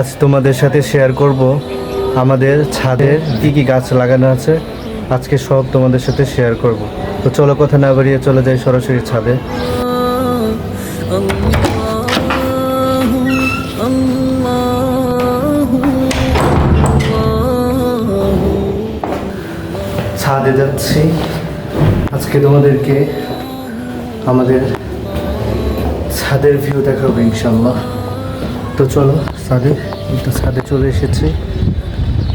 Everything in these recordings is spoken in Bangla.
আজ তোমাদের সাথে শেয়ার করব আমাদের ছাদের কি কি গাছ লাগানো আছে। আজকে সব তোমাদের সাথে শেয়ার করব। তো চলো কথা না বাড়িয়ে চলে যাই সরাসরি ছাদে। ছাদে যাচ্ছি। আজকে তোমাদেরকে আমাদের ছাদের ভিউ দেখাবো ইনশাল্লাহ তো চলো ছাদে তো ছাদে চলে এসেছি।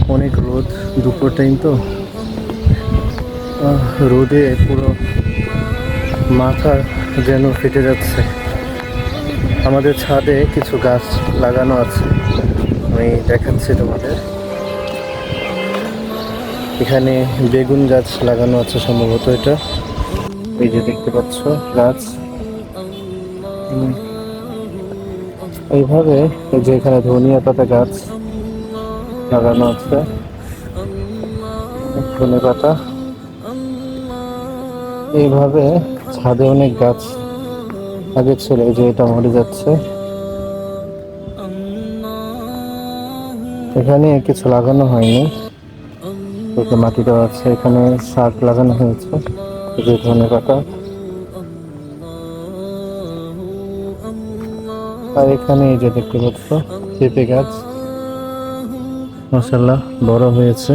অনেক রোদ, দুপুর টাইম তো। রোদে পুরো মাথা যেন ফেটে যাচ্ছে। আমাদের ছাদে কিছু গাছ লাগানো আছে। আমি দেখাচ্ছি তোমাদের। এখানে বেগুন গাছ লাগানো আছে সম্ভবত এটা। এই যে দেখতে পাচ্ছ, গাছ। এইভাবে এই যে এখানে ধনিয়া পাতা গাছ লাগানো আছে, ধনে পাতা, এইভাবে ছাদে অনেক গাছ আগে ছিল যে এটা মরে যাচ্ছে। এখানে কিছু লাগানো হয়নি। মাটি দেওয়া আছে, এখানে শাক লাগানো হয়েছে যে ধনে পাতা। আর এখানে এই যে দেখতে পাচ্ছ পেঁপে গাছ। মশাল্লাহ বড় হয়েছে।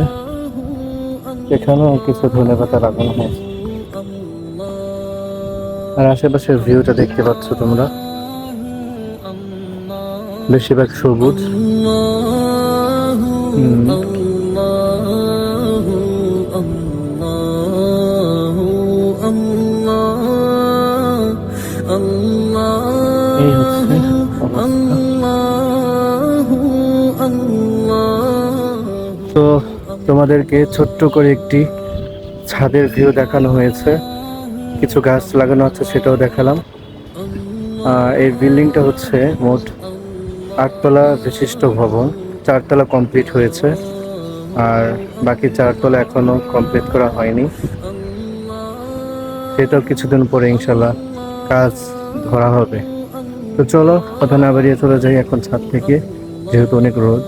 এখানেও কিছু ধনে পাতা লাগানো হয়েছে। আর আশেপাশের ভিউটা দেখতে পাচ্ছ তোমরা। বেশিরভাগ সবুজ। এই হচ্ছে। তো তোমাদেরকে ছোট্ট করে একটি ছাদের ভিউ দেখানো হয়েছে। কিছু গাছ লাগানো আছে, সেটাও দেখালাম। এই বিল্ডিংটা হচ্ছে মোট আটতলা বিশিষ্ট ভবন। চারতলা কমপ্লিট হয়েছে, আর বাকি চারতলা এখনও কমপ্লিট করা হয়নি। সেটাও কিছুদিন পরে ইনশাল্লাহ কাজ ধরা হবে। তো চলো কথা না বাড়িয়ে চলে যাই এখন ছাদ থেকে যেহেতু অনেক রোদ।